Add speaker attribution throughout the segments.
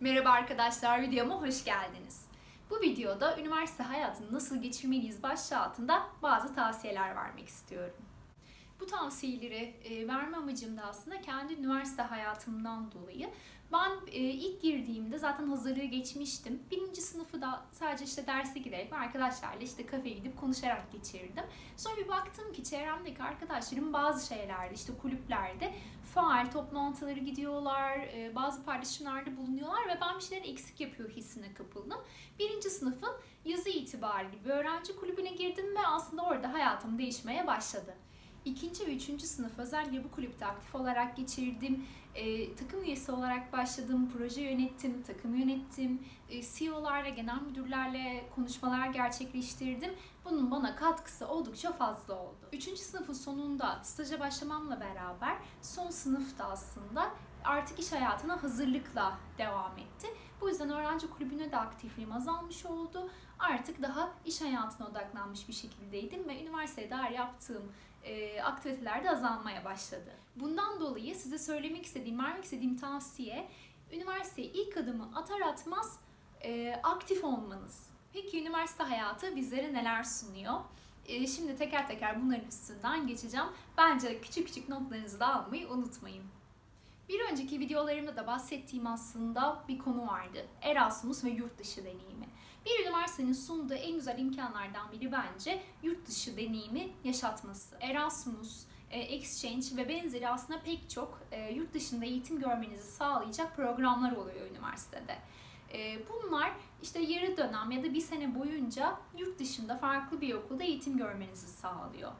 Speaker 1: Merhaba arkadaşlar, videoma hoş geldiniz. Bu videoda üniversite hayatını nasıl geçirmeliyiz başlığı altında bazı tavsiyeler vermek istiyorum. Bu tavsiyeleri verme amacım da aslında kendi üniversite hayatımdan dolayı. Ben e, ilk girdiğimde zaten hazırlığı geçmiştim. Birinci sınıfı da sadece işte derse giderek ve arkadaşlarla işte kafeye gidip konuşarak geçirdim. Sonra bir baktım ki çevremdeki arkadaşlarım bazı şeylerde işte kulüplerde faal toplantıları gidiyorlar, e, bazı paylaşımlarda bulunuyorlar ve ben bir şeyler eksik yapıyor hissine kapıldım. Birinci sınıfın yazı itibariyle bir öğrenci kulübüne girdim ve aslında orada hayatım değişmeye başladı. İkinci ve üçüncü sınıf özellikle bu kulüpte aktif olarak geçirdim. E, takım üyesi olarak başladım, proje yönettim, takım yönettim, e, CEO'larla, genel müdürlerle konuşmalar gerçekleştirdim. Bunun bana katkısı oldukça fazla oldu. Üçüncü sınıfın sonunda staja başlamamla beraber son sınıfta aslında artık iş hayatına hazırlıkla devam etti. Bu yüzden öğrenci kulübüne de aktifliğim azalmış oldu. Artık daha iş hayatına odaklanmış bir şekildeydim ve üniversiteye dair yaptığım e, aktiviteler de azalmaya başladı. Bundan dolayı size söylemek istediğim, vermek istediğim tavsiye üniversiteye ilk adımı atar atmaz e, aktif olmanız. Peki üniversite hayatı bizlere neler sunuyor? E, şimdi teker teker bunların üstünden geçeceğim. Bence küçük küçük notlarınızı da almayı unutmayın. Bir önceki videolarımda da bahsettiğim aslında bir konu vardı. Erasmus ve yurt dışı deneyimi. Bir üniversitenin sunduğu en güzel imkanlardan biri bence yurt dışı deneyimi yaşatması. Erasmus, e, exchange ve benzeri aslında pek çok e, yurt dışında eğitim görmenizi sağlayacak programlar oluyor üniversitede. E, bunlar işte yarı dönem ya da bir sene boyunca yurt dışında farklı bir okulda eğitim görmenizi sağlıyor.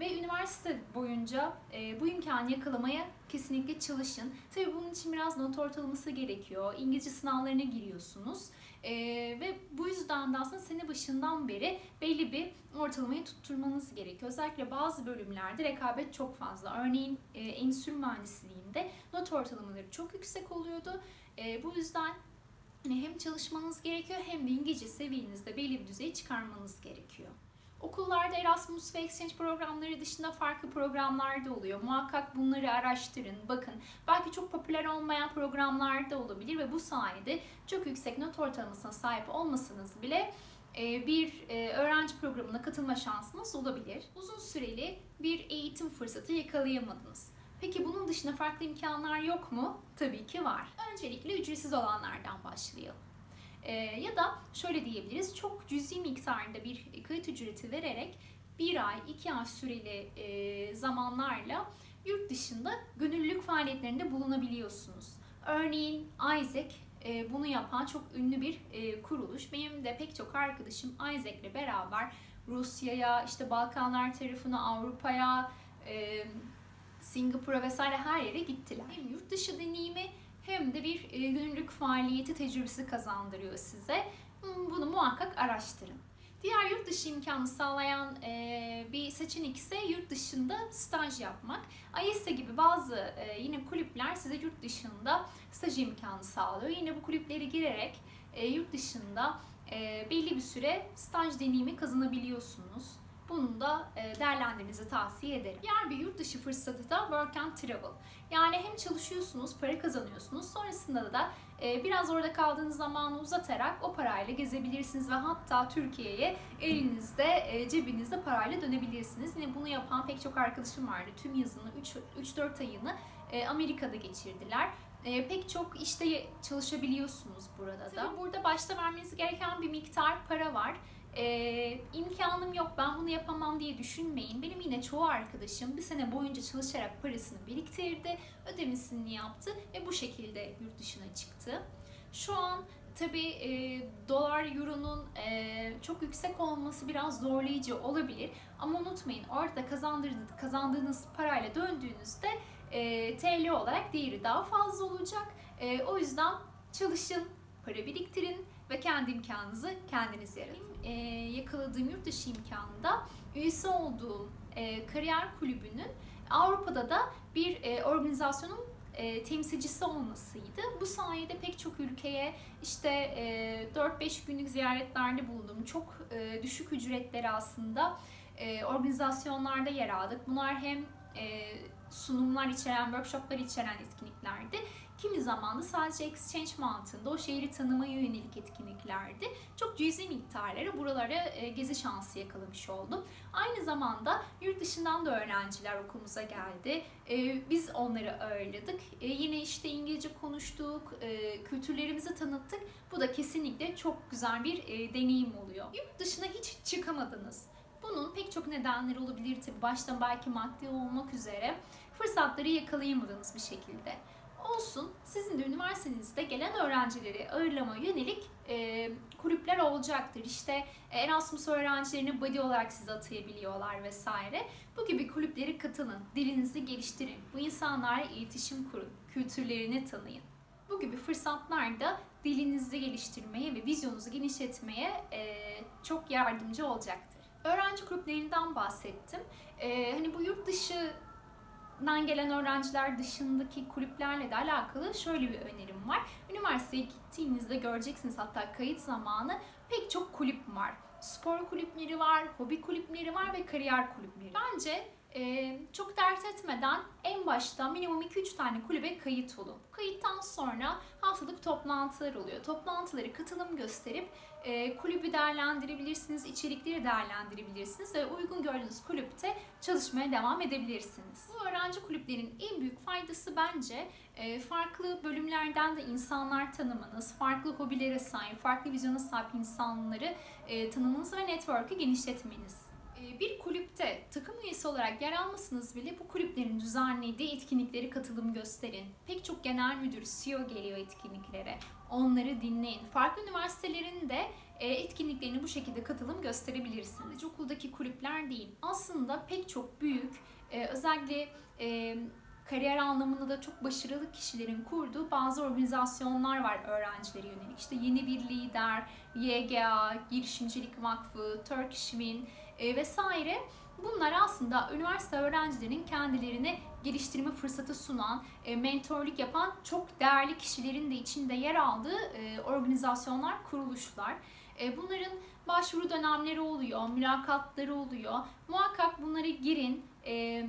Speaker 1: Ve üniversite boyunca e, bu imkanı yakalamaya kesinlikle çalışın. Tabii bunun için biraz not ortalaması gerekiyor. İngilizce sınavlarına giriyorsunuz. E, ve bu yüzden de aslında sene başından beri belli bir ortalamayı tutturmanız gerekiyor. Özellikle bazı bölümlerde rekabet çok fazla. Örneğin e, endüstri mühendisliğinde not ortalamaları çok yüksek oluyordu. E, bu yüzden hani hem çalışmanız gerekiyor hem de İngilizce seviyenizde belli bir düzeye çıkarmanız gerekiyor. Okullarda Erasmus ve Exchange programları dışında farklı programlar da oluyor. Muhakkak bunları araştırın, bakın. Belki çok popüler olmayan programlar da olabilir ve bu sayede çok yüksek not ortalamasına sahip olmasanız bile e, bir e, öğrenci programına katılma şansınız olabilir. Uzun süreli bir eğitim fırsatı yakalayamadınız. Peki bunun dışında farklı imkanlar yok mu? Tabii ki var. Öncelikle ücretsiz olanlardan başlayalım. E, ya da şöyle diyebiliriz, çok cüzi miktarda bir kayıt ücreti vererek bir ay, iki ay süreli e, zamanlarla yurt dışında gönüllülük faaliyetlerinde bulunabiliyorsunuz. Örneğin Isaac e, bunu yapan çok ünlü bir e, kuruluş. Benim de pek çok arkadaşım Isaac'le beraber Rusya'ya, işte Balkanlar tarafına, Avrupa'ya, e, Singapur'a vesaire her yere gittiler. Hem yurt dışı deneyimi hem de bir e, gönüllülük faaliyeti tecrübesi kazandırıyor size. Hmm, Bunu muhakkak araştırın. Diğer yurt dışı imkanı sağlayan e, bir seçenek ise yurt dışında staj yapmak. AYESA gibi bazı e, yine kulüpler size yurt dışında staj imkanı sağlıyor. Yine bu kulüplere girerek yurt dışında e, belli bir süre staj deneyimi kazanabiliyorsunuz. Bunu da e, değerlendirmenizi tavsiye ederim. Diğer bir yurt dışı fırsatı da work and travel. Yani hem çalışıyorsunuz, para kazanıyorsunuz. Sonrasında da e, biraz orada kaldığınız zamanı uzatarak o parayla gezebilirsiniz ve hatta Türkiye'ye elinizde, e, cebinizde parayla dönebilirsiniz. Yine bunu yapan pek çok arkadaşım vardı. Tüm yazını, 3-4 ayını Amerika'da geçirdiler. E, pek çok işte çalışabiliyorsunuz burada da. Tabii burada başta vermeniz gereken bir miktar para var. Ee, imkanım yok ben bunu yapamam diye düşünmeyin. Benim yine çoğu arkadaşım bir sene boyunca çalışarak parasını biriktirdi, ödemesini yaptı ve bu şekilde yurt dışına çıktı. Şu an tabi e, dolar euronun e, çok yüksek olması biraz zorlayıcı olabilir. Ama unutmayın orada kazandığınız parayla döndüğünüzde e, TL olarak değeri daha fazla olacak. E, o yüzden çalışın, para biriktirin ve kendi imkanınızı kendiniz yaratın. E, yakaladığım yurt dışı imkanında üyesi olduğum e, kariyer kulübünün Avrupa'da da bir e, organizasyonun e, temsilcisi olmasıydı. Bu sayede pek çok ülkeye işte e, 4-5 günlük ziyaretlerde bulundum. Çok e, düşük ücretleri aslında e, organizasyonlarda yer aldık. Bunlar hem e, sunumlar içeren, workshoplar içeren etkinliklerdi. kimi zaman da sadece exchange mantığında o şehri tanımaya yönelik etkinliklerdi. Çok cüzi miktarları buralara e, gezi şansı yakalamış oldum. Aynı zamanda yurt dışından da öğrenciler okulumuza geldi. E, biz onları ağırladık. E, yine işte İngilizce konuştuk, e, kültürlerimizi tanıttık. Bu da kesinlikle çok güzel bir e, deneyim oluyor. Yurt dışına hiç çıkamadınız. Bunun pek çok nedenleri olabilir tabii. Başta belki maddi olmak üzere fırsatları yakalayamadığınız bir şekilde. Olsun, sizin de üniversitenizde gelen öğrencileri ağırlama yönelik e, kulüpler olacaktır. İşte Erasmus öğrencilerini body olarak size atayabiliyorlar vesaire. Bu gibi kulüplere katılın, dilinizi geliştirin, bu insanlarla iletişim kurun, kültürlerini tanıyın. Bu gibi fırsatlar da dilinizi geliştirmeye ve vizyonunuzu genişletmeye e, çok yardımcı olacaktır. Öğrenci gruplarından bahsettim. E, hani bu yurt dışından gelen öğrenciler dışındaki kulüplerle de alakalı şöyle bir önerim var. Üniversiteye gittiğinizde göreceksiniz hatta kayıt zamanı pek çok kulüp var. Spor kulüpleri var, hobi kulüpleri var ve kariyer kulüpleri. Bence e, çok dert etmeden en başta minimum 2-3 tane kulübe kayıt olun. Kayıttan sonra haftalık toplantılar oluyor. Toplantıları katılım gösterip e, kulübü değerlendirebilirsiniz, içerikleri değerlendirebilirsiniz ve uygun gördüğünüz kulüpte çalışmaya devam edebilirsiniz. Bu öğrenci kulüplerin en büyük faydası bence e, farklı bölümlerden de insanlar tanımanız, farklı hobilere sahip, farklı vizyona sahip insanları e, tanımanız ve network'ı genişletmeniz. E, bir kulüpte takım üyesi olarak yer almasınız bile bu kulüplerin düzenlediği etkinlikleri katılım gösterin. Pek çok genel müdür, CEO geliyor etkinliklere. Onları dinleyin. Farklı üniversitelerin de e, etkinliklerini bu şekilde katılım gösterebilirsiniz. Sadece okuldaki kulüpler değil. Aslında pek çok büyük, e, özellikle kariyer anlamında da çok başarılı kişilerin kurduğu bazı organizasyonlar var öğrencilere yönelik. İşte Yeni Bir Lider, YGA, Girişimcilik Vakfı, Turkish Win e, vesaire. Bunlar aslında üniversite öğrencilerinin kendilerini geliştirme fırsatı sunan, e, mentorluk yapan çok değerli kişilerin de içinde yer aldığı e, organizasyonlar, kuruluşlar. E, bunların başvuru dönemleri oluyor, mülakatları oluyor. Muhakkak bunları girin. E,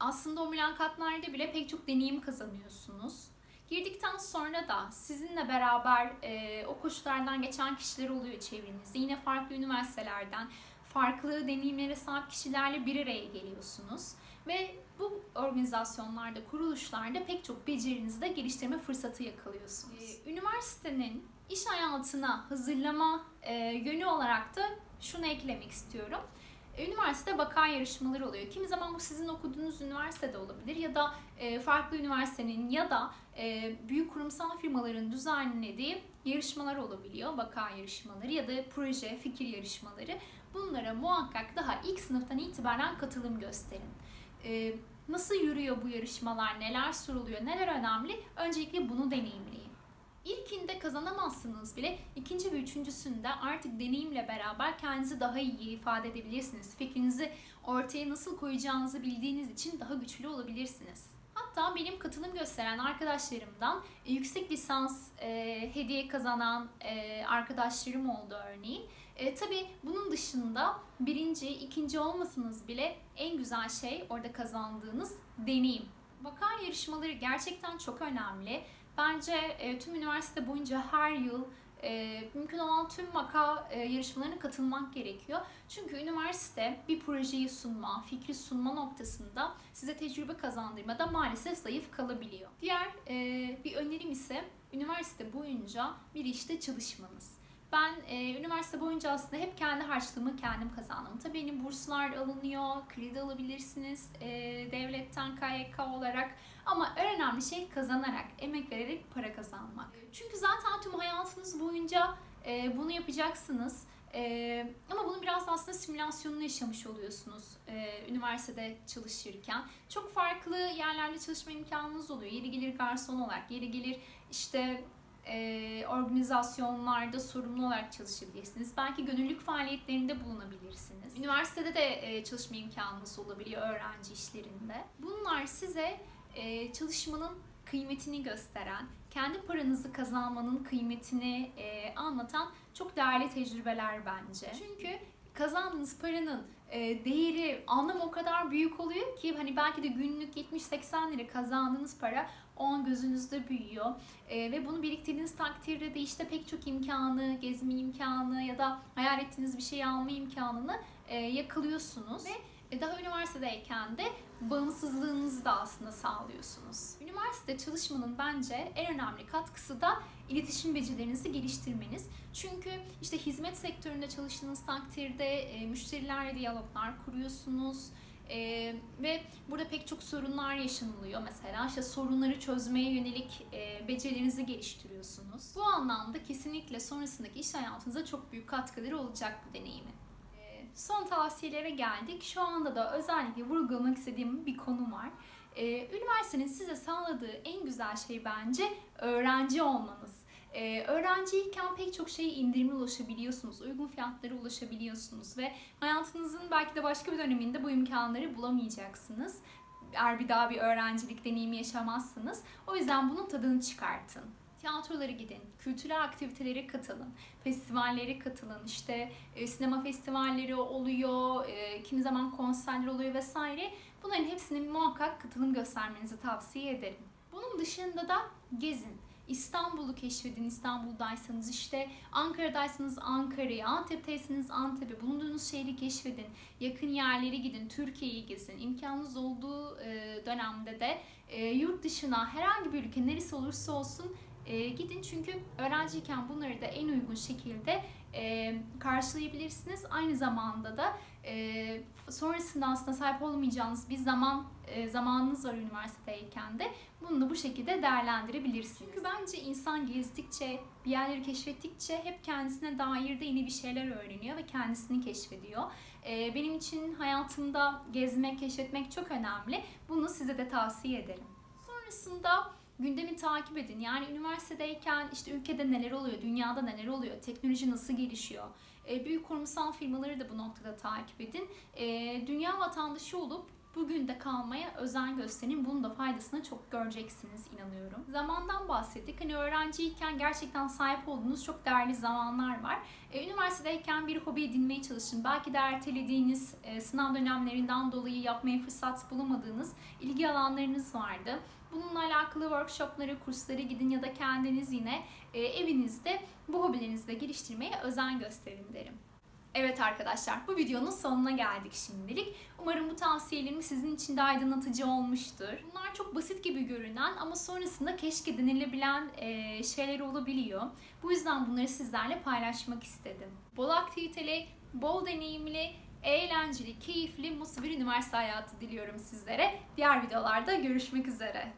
Speaker 1: aslında o mülakatlarda bile pek çok deneyim kazanıyorsunuz. Girdikten sonra da sizinle beraber e, o koşullardan geçen kişiler oluyor çevrenizde. Yine farklı üniversitelerden, farklı deneyimlere sahip kişilerle bir araya geliyorsunuz. Ve bu organizasyonlarda, kuruluşlarda pek çok becerinizi de geliştirme fırsatı yakalıyorsunuz. Ee, üniversitenin iş hayatına hazırlama e, yönü olarak da şunu eklemek istiyorum. E, üniversite vaka yarışmaları oluyor. Kimi zaman bu sizin okuduğunuz üniversitede olabilir ya da e, farklı üniversitenin ya da büyük kurumsal firmaların düzenlediği yarışmalar olabiliyor. Vaka yarışmaları ya da proje, fikir yarışmaları. Bunlara muhakkak daha ilk sınıftan itibaren katılım gösterin. Nasıl yürüyor bu yarışmalar, neler soruluyor, neler önemli? Öncelikle bunu deneyimleyin. İlkinde kazanamazsınız bile ikinci ve üçüncüsünde artık deneyimle beraber kendinizi daha iyi ifade edebilirsiniz. Fikrinizi ortaya nasıl koyacağınızı bildiğiniz için daha güçlü olabilirsiniz. Hatta benim katılım gösteren arkadaşlarımdan yüksek lisans e, hediye kazanan e, arkadaşlarım oldu örneğin. E, tabii bunun dışında birinci, ikinci olmasanız bile en güzel şey orada kazandığınız deneyim. Vaka yarışmaları gerçekten çok önemli. Bence e, tüm üniversite boyunca her yıl e, mümkün olan tüm vaka e, yarışmalarına katılmak gerekiyor. Çünkü üniversite bir projeyi sunma, fikri sunma noktasında size tecrübe kazandırmada maalesef zayıf kalabiliyor. Diğer e, bir önerim ise üniversite boyunca bir işte çalışmanız. Ben e, üniversite boyunca aslında hep kendi harçlığımı kendim kazandım. Tabii benim burslar alınıyor, kredi alabilirsiniz e, devletten KYK olarak. Ama en önemli şey kazanarak, emek vererek para kazanmak. Çünkü zaten tüm hayatınız boyunca e, bunu yapacaksınız. Ee, ama bunu biraz aslında simülasyonunu yaşamış oluyorsunuz e, üniversitede çalışırken. Çok farklı yerlerde çalışma imkanınız oluyor. Yeri gelir garson olarak, yeri gelir işte e, organizasyonlarda sorumlu olarak çalışabilirsiniz. Belki gönüllülük faaliyetlerinde bulunabilirsiniz. Üniversitede de e, çalışma imkanınız olabiliyor öğrenci işlerinde. Bunlar size e, çalışmanın kıymetini gösteren, kendi paranızı kazanmanın kıymetini e, anlatan çok değerli tecrübeler bence. Çünkü kazandığınız paranın e, değeri, anlamı o kadar büyük oluyor ki hani belki de günlük 70-80 lira kazandığınız para o gözünüzde büyüyor. E, ve bunu biriktirdiğiniz takdirde de işte pek çok imkanı, gezme imkanı ya da hayal ettiğiniz bir şeyi alma imkanını e, yakalıyorsunuz. Ve daha üniversitedeyken de bağımsızlığınızı da aslında sağlıyorsunuz. Üniversite çalışmanın bence en önemli katkısı da iletişim becerilerinizi geliştirmeniz. Çünkü işte hizmet sektöründe çalıştığınız takdirde e, müşterilerle diyaloglar kuruyorsunuz. Ee, ve burada pek çok sorunlar yaşanılıyor mesela işte sorunları çözmeye yönelik e, becerilerinizi geliştiriyorsunuz. Bu anlamda kesinlikle sonrasındaki iş hayatınıza çok büyük katkıları olacak bu deneyimin. Son tavsiyelere geldik. Şu anda da özellikle vurgulamak istediğim bir konu var. Ee, üniversitenin size sağladığı en güzel şey bence öğrenci olmanız. Ee, öğrenciyken pek çok şeye indirimli ulaşabiliyorsunuz, uygun fiyatlara ulaşabiliyorsunuz ve hayatınızın belki de başka bir döneminde bu imkanları bulamayacaksınız. Eğer bir daha bir öğrencilik deneyimi yaşamazsınız. O yüzden bunun tadını çıkartın. Tiyatrolara gidin, kültürel aktivitelere katılın, festivallere katılın. İşte e, sinema festivalleri oluyor, e, kimi zaman konserler oluyor vesaire. Bunların hepsine muhakkak katılım göstermenizi tavsiye ederim. Bunun dışında da gezin. İstanbul'u keşfedin İstanbul'daysanız işte Ankara'daysanız Ankara'yı, Antep'teyseniz Antep'i, bulunduğunuz şehri keşfedin. Yakın yerleri gidin, Türkiye'yi gezin. İmkanınız olduğu e, dönemde de e, yurt dışına herhangi bir ülke neresi olursa olsun e, gidin çünkü öğrenciyken bunları da en uygun şekilde e, karşılayabilirsiniz. Aynı zamanda da e, sonrasında aslında sahip olamayacağınız bir zaman e, zamanınız var üniversitedeyken de bunu da bu şekilde değerlendirebilirsiniz. Çünkü bence insan gezdikçe, bir yerleri keşfettikçe hep kendisine dair de yeni bir şeyler öğreniyor ve kendisini keşfediyor. E, benim için hayatımda gezmek, keşfetmek çok önemli. Bunu size de tavsiye ederim. Sonrasında gündemi takip edin. Yani üniversitedeyken işte ülkede neler oluyor, dünyada neler oluyor, teknoloji nasıl gelişiyor. E, büyük kurumsal firmaları da bu noktada takip edin. E, dünya vatandaşı olup bugün de kalmaya özen gösterin. Bunun da faydasını çok göreceksiniz inanıyorum. Zamandan bahsettik. Hani öğrenciyken gerçekten sahip olduğunuz çok değerli zamanlar var. E, üniversitedeyken bir hobi edinmeye çalışın. Belki de ertelediğiniz e, sınav dönemlerinden dolayı yapmaya fırsat bulamadığınız ilgi alanlarınız vardı. Bununla alakalı workshoplara, kurslara gidin ya da kendiniz yine e, evinizde bu hobilerinizi de geliştirmeye özen gösterin derim. Evet arkadaşlar bu videonun sonuna geldik şimdilik. Umarım bu tavsiyelerim sizin için de aydınlatıcı olmuştur. Bunlar çok basit gibi görünen ama sonrasında keşke denilebilen e, şeyler olabiliyor. Bu yüzden bunları sizlerle paylaşmak istedim. Bol aktiviteli, bol deneyimli, eğlenceli, keyifli, mutlu bir üniversite hayatı diliyorum sizlere. Diğer videolarda görüşmek üzere.